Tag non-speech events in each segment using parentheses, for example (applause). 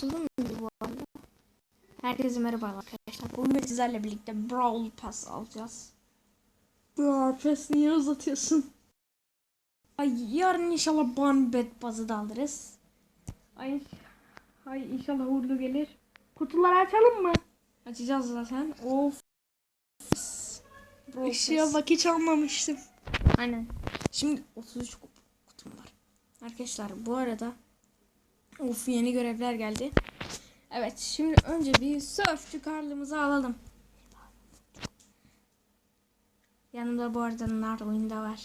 açıldı mı bu arada? Herkese merhaba arkadaşlar. Bugün sizlerle birlikte Brawl Pass alacağız. Brawl Pass niye uzatıyorsun? Ay yarın inşallah Banbet Pass'ı da alırız. Ay, ay inşallah uğurlu gelir. Kutuları açalım mı? Açacağız zaten. Of. Işığa bak hiç almamıştım. Aynen. Şimdi 33 kup- kutum var. Arkadaşlar bu arada of yeni görevler geldi. Evet şimdi önce bir surfçü karlımızı alalım. Yanımda bu arada nar oyunda var.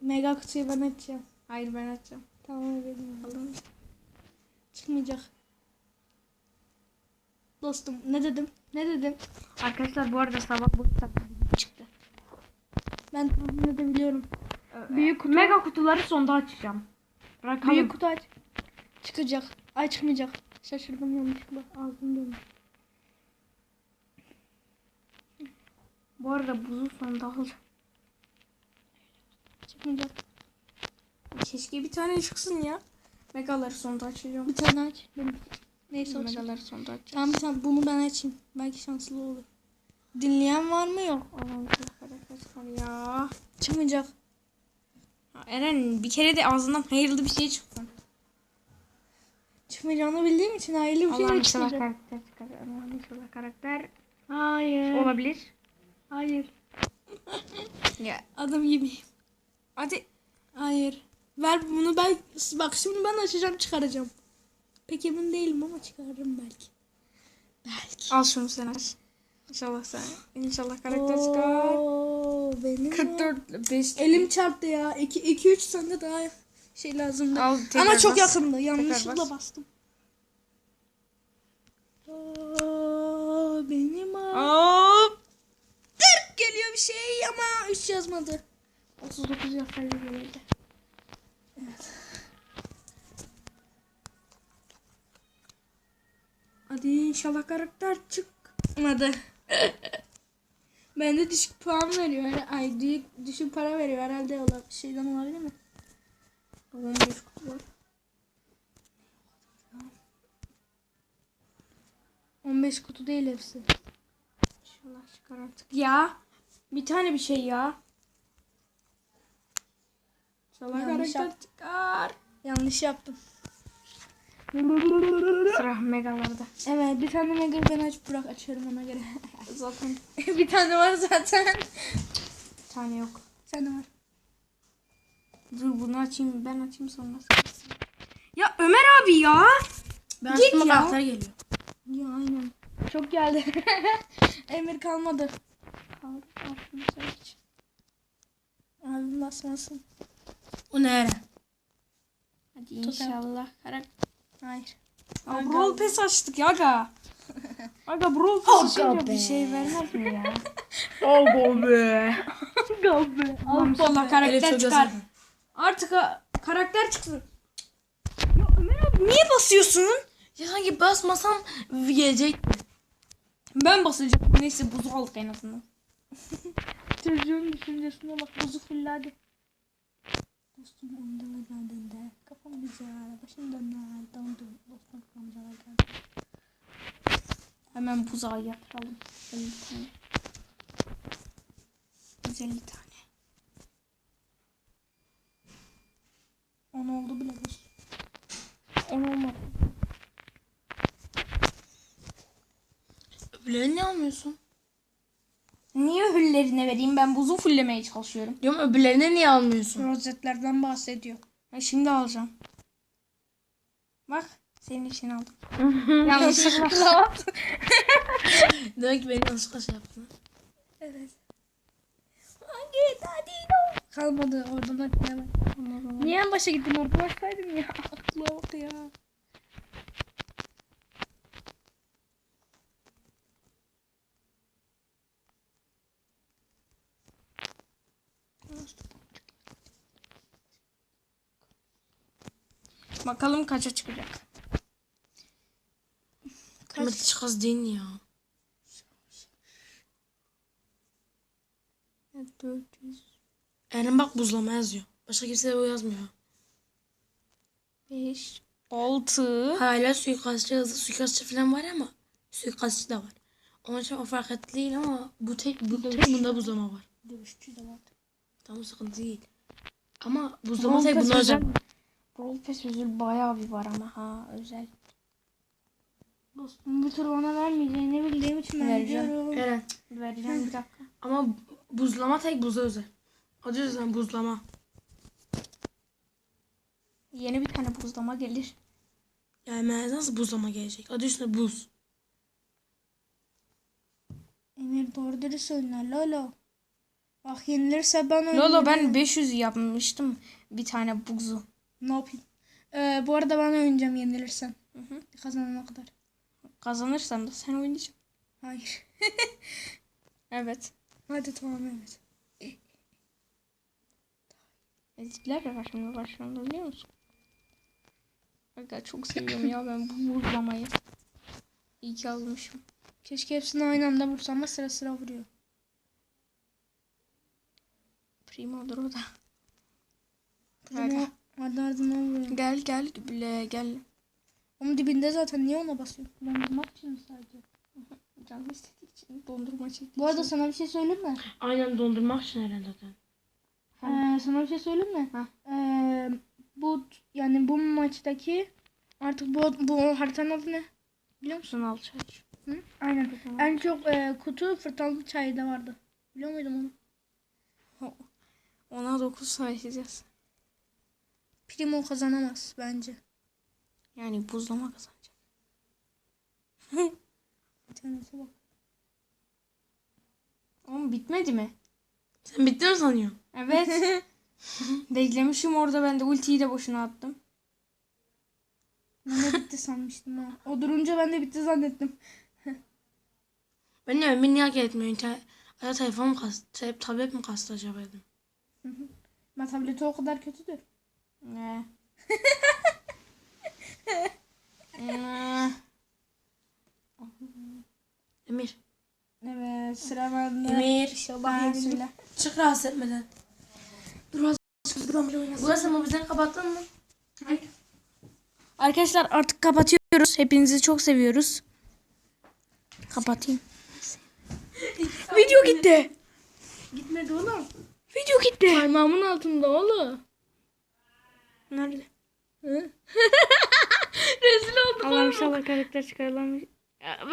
Mega kutuyu ben açacağım. Hayır ben açacağım. Tamam benim. Alın. Çıkmayacak. Dostum ne dedim? Ne dedim? Arkadaşlar bu arada sabah bu çıktı. Ben tahmin edebiliyorum. Büyük kutu. Mega kutuları sonda açacağım. Bırakalım. Büyük kutu aç. Çıkacak. Ay çıkmayacak. Şaşırdım yanlışlıkla. Ağzım dönüyor. Bu arada buzu sonda alacağım. Çıkmayacak. Keşke bir tane çıksın ya. Megaları sonda açacağım. Bir tane aç. Benim. Neyse olsun. Megaları sonda açacağım. Tamam bir tane bunu ben açayım. Belki şanslı olur. Dinleyen var mı yok? Allah'ım çok karakter çıkar ya. Çıkmayacak. Eren bir kere de ağzından hayırlı bir şey çıksın. Çıkmayacağını bildiğim için hayırlı bir şey Allah'ım inşallah çıkmayacak. karakter çıkar. Allah'ım inşallah karakter Hayır. olabilir. Hayır. Ya Adam gibi. hadi. Hayır. Ver bunu ben bak şimdi ben açacağım çıkaracağım. Pek emin değilim ama çıkarırım belki. Belki. Al şunu sen aç. İnşallah sen. İnşallah karakter çıkar. Oo, benim 44 5 Elim çarptı ya. 2 2 3 sende daha şey lazımdı. Al, ama çok bas. yakındı. bas. Yanlışlıkla bastım. Oo, benim. 40 geliyor bir şey ama 3 yazmadı. 39 yazsaydı gelirdi. Evet. Hadi inşallah karakter çıkmadı. (laughs) Bende düşük puan veriyor. Yani, ay düşük, düşük para veriyor herhalde ola, şeyden olabilir mi? 15 kutu var. 15 kutu değil hepsi. İnşallah çıkar artık. Ya. Bir tane bir şey ya. İnşallah Yanlış karakter yap- çıkar. Yanlış yaptım. Sıra megalarda. Evet bir tane mega ben aç bırak açıyorum ona göre. (laughs) Zaten (laughs) bir tane var zaten. bir tane yok. Sen de var. Dur bunu açayım ben açayım sonra. Ya Ömer abi ya. Ben Git ya. karakter geliyor. Ya aynen. Çok geldi. (laughs) Emir kalmadı. Kaldı. Al şunu seç. Abim basmasın. O ne? Hadi inşallah karakter. Hayır. Ya Brawl Pass açtık ya aga. (laughs) Aga Brawl Pass Aga açınca be. bir şey vermez mi ya? (laughs) Aga be. Kaldı. Allah'ım inşallah karakter çıkar. Artık ha, karakter çıksın. Ya Ömer abi niye basıyorsun? Ya sanki basmasam gelecek. Ben basacağım. Neyse buzu aldık en azından. (laughs) Çocuğun düşüncesine bak. Buzu fulledi. Dostum ondan geldiğinde kafam güzel, başım döner, döndüm. Dostum amcalar geldi. Hemen buzağa yatıralım. 50 tane. 150 tane. 10 oldu bile dostum. 10 olmadı. Öbürlerini niye almıyorsun? Niye hüllerine vereyim? Ben buzu fullemeye çalışıyorum. Diyorum öbürlerine niye almıyorsun? Rozetlerden bahsediyor. Ha, şimdi alacağım. Bak senin için aldım. (laughs) Yanlışlıkla. (laughs) Demek ki beni yanlışlıkla şey yaptın. Evet. Hangi dadino? Kalmadı oradan aklıma. Niye en başa gittim orada başlaydım ya. Aklıma bak ya. Bakalım kaça çıkacak. Kıymetli çıkaz değil ya. Evet 400. Eren bak buzlama yazıyor. Başka kimse de o yazmıyor. 5 6 Hala suikastçı hızlı suikastçı falan var ama suikastçı da var. Onun için o fark değil ama bu tek, bu tek bunda buzlama var. Dövüşçü de var. Tamam sıkıntı değil. Ama buzlama tek bunda Roll Pass bayağı bir var ama ha özel. Dostum bu tur bana vermeyeceğini bildiğim için ben Vereceğim. Eren. Vereceğim bir dakika. Ama buzlama tek buza özel. Adı yüzden buzlama. Yeni bir tane buzlama gelir. Yani nasıl buzlama gelecek? Adı üstünde buz. Emir doğru dürüst oynar Lolo. Bak yenilirse ben oynarım. Lolo ben 500 yapmıştım bir tane buzu. Ne yapayım? Ee, bu arada ben oynayacağım yenilirsem. Hı hı. Kazanana kadar. Kazanırsam da sen oynayacaksın. Hayır. (laughs) Evet. Hadi tamam evet. Ezikler de var şimdi başlarında biliyor musun? Aga çok seviyorum ya ben bu buzlamayı. İyi ki almışım. Keşke hepsini aynı anda vursam ama sıra sıra vuruyor. Primo'dur o da. Ama ardı ardına vuruyor. Gel gel bile gel. Onun dibinde zaten niye ona basıyor? Dondurmak için mi sadece? (laughs) Canım istediği için dondurma çekti. Bu arada sana bir şey söyleyeyim mi? Aynen dondurmak için Eren zaten. Ee, sana bir şey söyleyeyim mi? Ha. Ee, bu yani bu maçtaki artık bu bu haritanın adı ne? Biliyor musun? Sun al çay. Hı? Aynen. En çok e, kutu fırtınalı çayda vardı. Biliyor muydun onu? Ona 9 sayacağız. Primo kazanamaz bence. Yani buzlama kazanacak. (laughs) İnternete bak. Oğlum bitmedi mi? Sen bitti mi sanıyorsun? Evet. (laughs) Beklemişim orada ben de ultiyi de boşuna attım. Ben de bitti sanmıştım ha. O durunca ben de bitti zannettim. Ben de beni niye hak etmiyor? İnternet, ya telefon mu kastı? Tab- tablet mi kastı acaba dedim. Ben tableti o kadar kötüdür. Ne? Ne? Emir. Evet sıra bende. Emir. Yenilirler. Çık rahatsız etmeden. Dur az. Burası mı bizden kapattın mı? Arkadaşlar artık kapatıyoruz. Hepinizi çok seviyoruz. Kapatayım. Video gitti. Gitmedi oğlum. Video gitti. Parmağımın altında oğlum. Nerede? Hı? (laughs) Allah'ım inşallah karakter çıkarılamış.